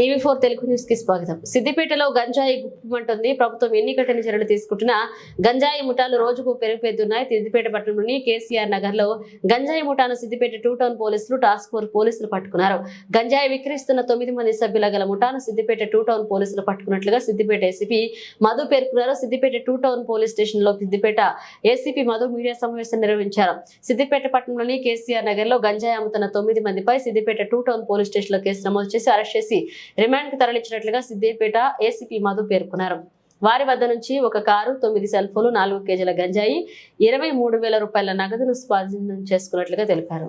TV four Telugu న్యూస్కి స్వాగతం. సిద్దిపేటలో గంజాయి గుప్పమంటుంది. ప్రభుత్వం ఎన్ని కఠిన చర్యలు తీసుకుంటున్నా గంజాయి ముఠాలు రోజుకు పెరిగిపోతున్నాయి. సిద్దిపేట పట్టణంలోని కేసీఆర్ నగర్లో గంజాయి ముఠాను సిద్దిపేట టూ టౌన్ పోలీసులు టాస్క్ ఫోర్స్ పోలీసులు పట్టుకున్నారు. గంజాయి విక్రయిస్తున్న తొమ్మిది మంది సభ్యుల గల ముఠాను సిద్దిపేట టూ టౌన్ పోలీసులు పట్టుకున్నట్లుగా సిద్దిపేట ఏసీపీ మధు పేర్కొన్నారు. సిద్దిపేట టూ టౌన్ పోలీస్ స్టేషన్లో సిద్దిపేట ఏసీపీ మధు మీడియా సమావేశం నిర్వహించారు. సిద్దిపేట పట్టణంలోని కేసీఆర్ నగర్లో గంజాయి అమ్ముతున్న తొమ్మిది మందిపై సిద్దిపేట టూ టౌన్ పోలీస్ స్టేషన్లో కేసు నమోదు చేసి అరెస్ట్ చేసి రిమాండ్కు తరలించినట్లుగా సిద్దిపేట ఏసీపీ మధు పేర్కొన్నారు. వారి వద్ద నుంచి ఒక కారు తొమ్మిది సెల్ ఫోన్లు నాలుగు కేజీల గంజాయి ఇరవై మూడు వేల రూపాయల నగదును స్వాధీనం చేసుకున్నట్లుగా తెలిపారు.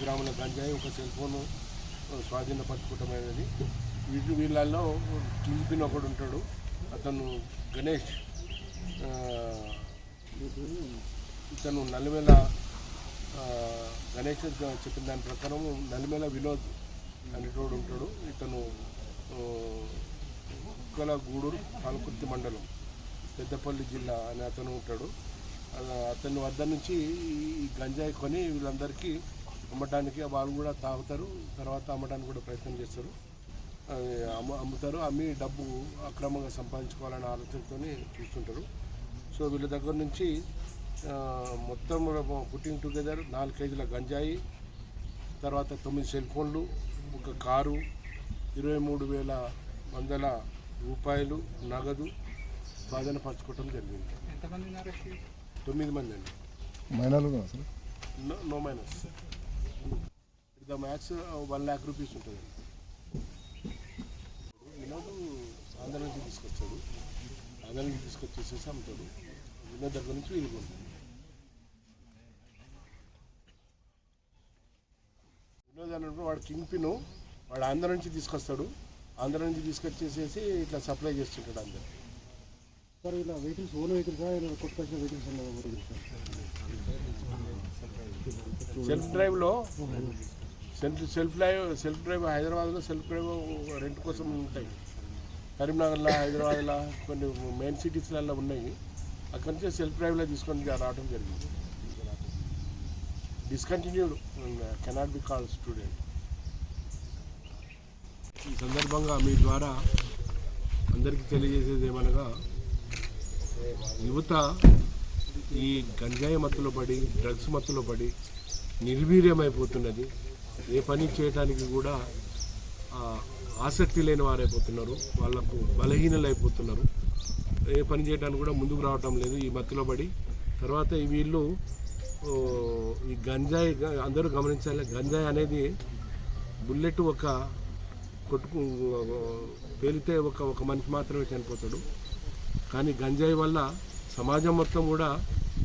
గ్రాముల గంజాయి ఒక సెల్ ఫోన్ స్వాధీనపరచుకోవటమైనది. వీటి వీళ్ళల్లో కింగ్పిన్ ఒకడు ఉంటాడు అతను గణేష్. ఇతను నలిమేల గణేష్ చెప్పిన దాని ప్రకారం నలిమేల వినోద్ అనేటోడు ఉంటాడు. ఇతను ఆ, కుక్కల గూడూరు పాలకుర్తి మండలం పెద్దపల్లి జిల్లా అని అతను ఉంటాడు. అతని వద్ద నుంచి ఈ గంజాయి కొని వీళ్ళందరికీ అమ్మటానికి వాళ్ళు కూడా తాగుతారు తర్వాత అమ్మడానికి కూడా ప్రయత్నం చేస్తారు. అమ్ముతారు. అమ్మి డబ్బు అక్రమంగా సంపాదించుకోవాలనే ఆలోచనతో చూస్తుంటారు. సో వీళ్ళ దగ్గర నుంచి మొత్తం పుట్టింగ్ టుగెదర్ నాలుగు కేజీల గంజాయి తర్వాత తొమ్మిది సెల్ ఫోన్లు ఒక కారు ఇరవై మూడు వేల వందల రూపాయలు నగదు స్వాధీనపరచుకోవటం జరిగింది. తొమ్మిది మంది అండి. No no minus the max one lakh rupees ఉంటుంది. వినోద్ ఆంధ్ర నుంచి తీసుకొచ్చాడు. ఆంధ్ర నుంచి తీసుకొచ్చేసేసి అమ్ముతాడు. వినోద్ దగ్గర నుంచి వీళ్ళు కొంటారు వినోద్ అన్నప్పుడు వాడు కింగ్ పిన్. వాడు ఆంధ్ర నుంచి తీసుకొస్తాడు. ఆంధ్ర నుంచి తీసుకొచ్చేసేసి ఇట్లా సప్లై చేస్తుంటాడు అందరు. సార్ ఇలా వెహికల్స్ ఓన్ వెహికల్స్ కొట్టుకొచ్చిన వెహికల్స్ సెల్ఫ్ డ్రైవ్లో self self drive self drive హైదరాబాద్లో సెల్ఫ్ డ్రైవ్ రెంట్ కోసం ఉంటాయి. కరీంనగర్లో హైదరాబాద్లో కొన్ని మెయిన్ సిటీస్లలో ఉన్నాయి. అక్కడి నుంచి సెల్ఫ్ డ్రైవ్లో తీసుకొని రావడం జరిగింది. Discontinued cannot be call student ఈ సందర్భంగా మీ ద్వారా అందరికీ తెలియజేసేది ఏమనగా యువత ఈ గంజాయి మత్తులో పడి డ్రగ్స్ మత్తులో పడి నిర్వీర్యమైపోతున్నది. ఏ పని చేయడానికి కూడా ఆసక్తి లేని వారైపోతున్నారు. వాళ్ళకు బలహీనలైపోతున్నారు. ఏ పని చేయడానికి కూడా ముందుకు రావటం లేదు ఈ మత్తులో పడి. తర్వాత ఈ వీళ్ళు ఈ గంజాయి అందరూ గమనించాలి. గంజాయి అనేది బుల్లెట్ ఒక కొట్టుకు పేలితే ఒక ఒక మనిషి మాత్రమే చనిపోతాడు. కానీ గంజాయి వల్ల సమాజం మొత్తం కూడా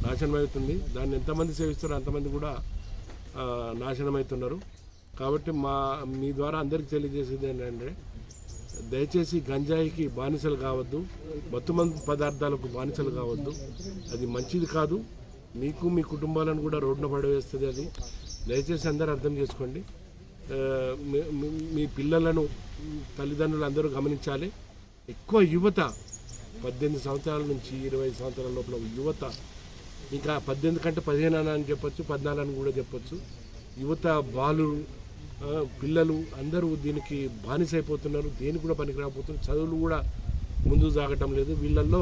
నాశనం అవుతుంది దాన్ని ఎంతమంది సేవిస్తారో అంతమంది కూడా నాశనం అవుతున్నారు కాబట్టి మా మీ ద్వారా అందరికీ తెలియజేసేది ఏంటంటే దయచేసి గంజాయికి బానిసలు కావద్దు. బతుమంది పదార్థాలకు బానిసలు కావద్దు. అది మంచిది కాదు. మీకు మీ కుటుంబాలను కూడా రోడ్డున పడవేస్తుంది అది. దయచేసి అందరూ అర్థం చేసుకోండి. మీ పిల్లలను తల్లిదండ్రులు అందరూ గమనించాలి. ఎక్కువ యువత పద్దెనిమిది సంవత్సరాల నుంచి ఇరవై సంవత్సరాల లోపల యువత ఇంకా పద్దెనిమిది కంటే పదిహేను అని చెప్పొచ్చు పద్నాలుగు అని కూడా చెప్పొచ్చు. యువత బాలు పిల్లలు అందరూ దీనికి బానిసైపోతున్నారు దేనికి కూడా పనికి రాకపోతున్నారు చదువులు కూడా ముందుకు సాగటం లేదు. వీళ్ళల్లో